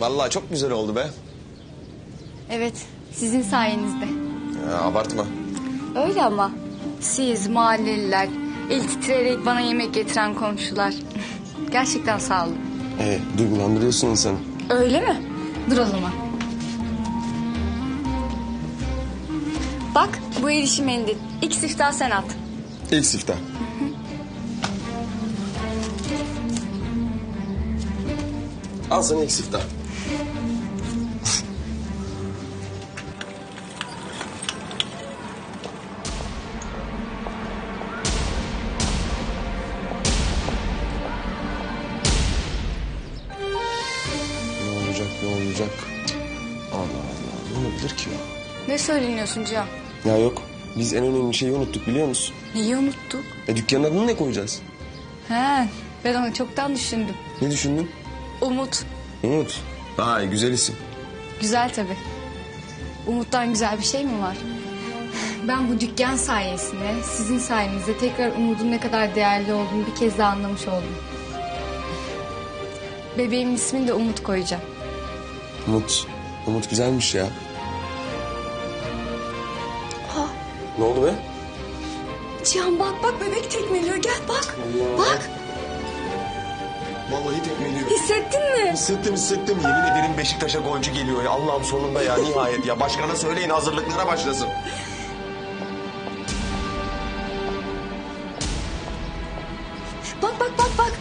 Vallahi çok güzel oldu be. Evet, sizin sayenizde. Ya, abartma. Öyle ama. Siz, mahalleliler, el titreyerek bana yemek getiren komşular. Gerçekten sağ olun. Ee, duygulandırıyorsun insanı. Öyle mi? Dur o zaman. Bak, bu el işi mendil. İlk siftah sen at. İlk siftah. Al sana ilk siftah. Olabilir ki ya? Ne söyleniyorsun Cihan? Ya yok biz en önemli şeyi unuttuk biliyor musun? Neyi unuttuk? E dükkanın adını ne koyacağız? He, ben onu çoktan düşündüm. Ne düşündün? Umut. Umut. Vay güzel isim. Güzel tabii. Umut'tan güzel bir şey mi var? Ben bu dükkan sayesinde, sizin sayenizde tekrar Umut'un ne kadar değerli olduğunu bir kez daha anlamış oldum. Bebeğimin ismini de Umut koyacağım. Umut. Umut güzelmiş ya. Ne oldu be? Cihan bak bak bebek tekmeliyor gel bak. Bak Vallahi tekmeliyor. hissettin mi? Hissettim hissettim. Yemin ederim Beşiktaş'a golcü geliyor ya. Allah'ım sonunda ya nihayet ya. Başkana söyleyin hazırlıklara başlasın. Bak bak bak bak.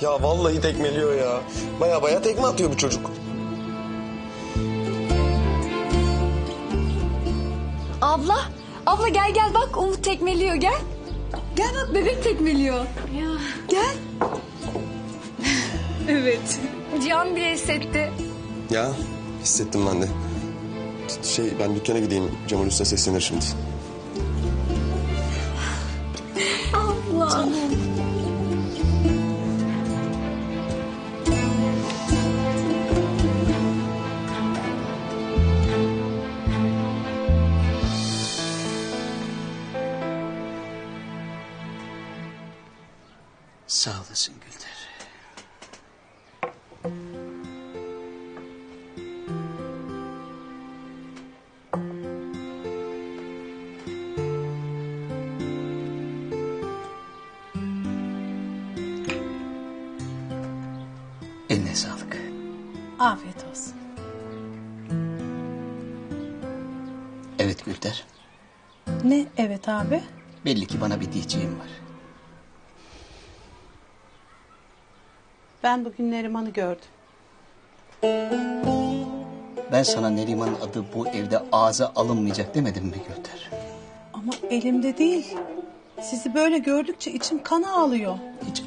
Ya vallahi tekmeliyor ya. Baya baya tekme atıyor bu çocuk. Abla, abla gel gel bak Umut tekmeliyor gel. Gel bak bebek tekmeliyor. Ya. Gel. evet. Cihan bile hissetti. Ya hissettim ben de. Şey ben dükkana gideyim. Cemal Usta seslenir şimdi. Allah. Sağ olasın Gülder. Eline sağlık. Afiyet olsun. Evet Gülder. Ne evet abi? Belli ki bana bir diyeceğim var. Ben bugün Neriman'ı gördüm. Ben sana Neriman'ın adı bu evde ağza alınmayacak demedim mi Gülder? Ama elimde değil. Sizi böyle gördükçe içim kana ağlıyor. Hiç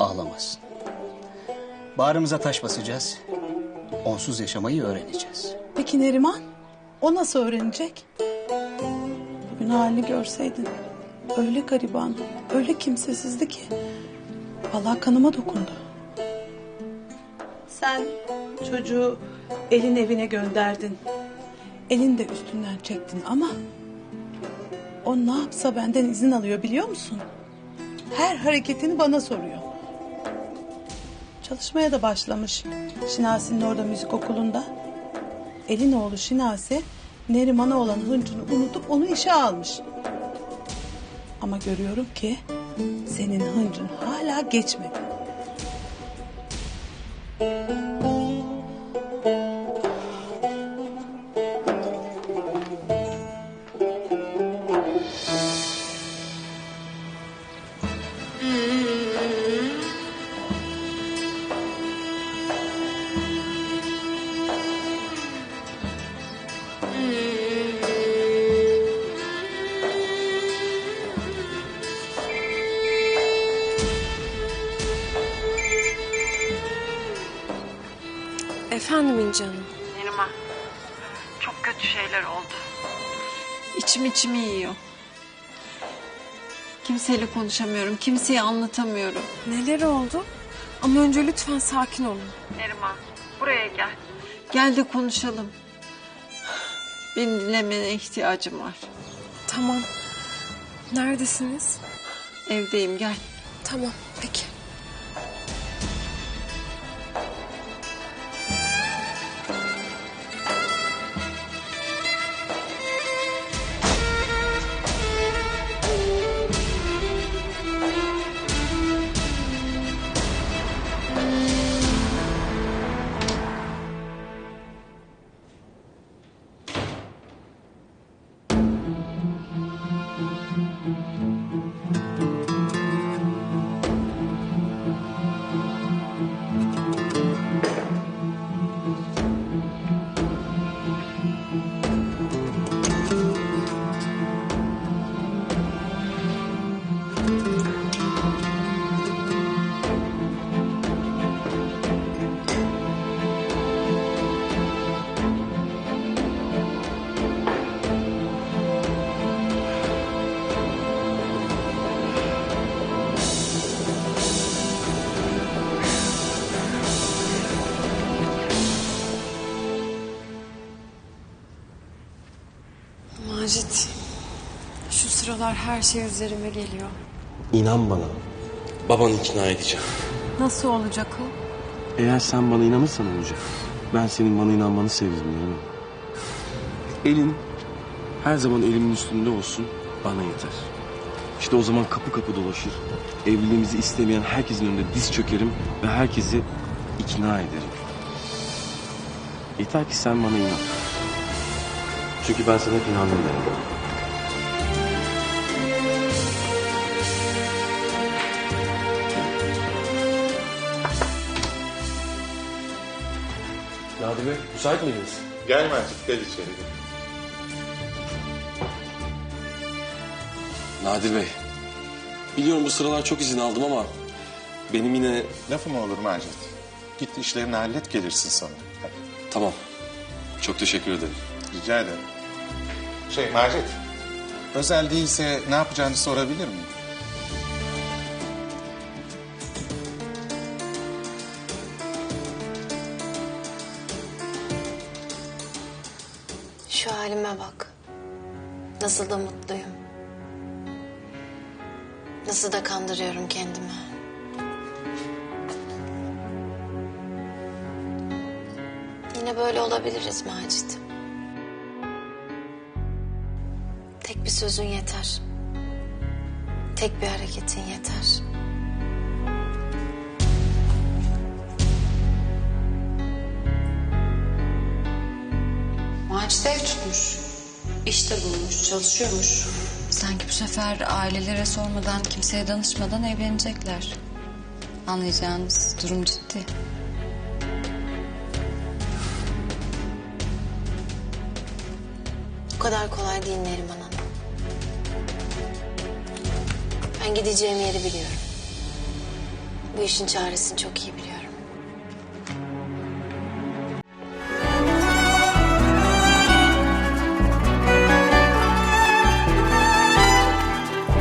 ağlamazsın. Bağrımıza taş basacağız. Onsuz yaşamayı öğreneceğiz. Peki Neriman? O nasıl öğrenecek? Bugün halini görseydin. Öyle gariban, öyle kimsesizdi ki. Vallahi kanıma dokundu. Sen çocuğu elin evine gönderdin. Elin de üstünden çektin ama... O ne yapsa benden izin alıyor biliyor musun? Her hareketini bana soruyor. Çalışmaya da başlamış. Şinasi'nin orada müzik okulunda. Elin oğlu Şinasi Neriman'a olan hıncını unutup onu işe almış. Ama görüyorum ki senin hıncın hala geçmedi. 嗯。Efendim İnci Hanım. Neriman, çok kötü şeyler oldu. İçim içimi yiyor. Kimseyle konuşamıyorum. Kimseye anlatamıyorum. Neler oldu? Ama önce lütfen sakin olun. Neriman, buraya gel. Gel de konuşalım. Beni dinlemene ihtiyacım var. Tamam. Neredesiniz? Evdeyim gel. Tamam peki. Macit. Şu sıralar her şey üzerime geliyor. İnan bana. Babanı ikna edeceğim. Nasıl olacak o? Eğer sen bana inanırsan olacak. Ben senin bana inanmanı seviyorum Neriman. Elin her zaman elimin üstünde olsun bana yeter. İşte o zaman kapı kapı dolaşır. Evliliğimizi istemeyen herkesin önünde diz çökerim ve herkesi ikna ederim. Yeter ki sen bana inan. Çünkü ben sana hep inandım Bey, müsait miydiniz? Gel Macit gel içeri. Nadir Bey, biliyorum bu sıralar çok izin aldım ama benim yine Lafı mı olur Macit? Git işlerini hallet gelirsin. Hadi, tamam. Çok teşekkür ederim. rica ederim. Şey Macit, özel değilse ne yapacağını sorabilir miyim? Şu halime bak. Nasıl da mutluyum. Nasıl da kandırıyorum kendimi. Yine böyle olabiliriz Macit. Tek bir sözün yeter. Tek bir hareketin yeter. Macit ev tutmuş. İşte bulmuş, çalışıyormuş. Sanki bu sefer ailelere sormadan, kimseye danışmadan evlenecekler. Anlayacağınız durum ciddi. O kadar kolay değil Neriman Ben gideceğim yeri biliyorum. Bu işin çaresini çok iyi biliyorum.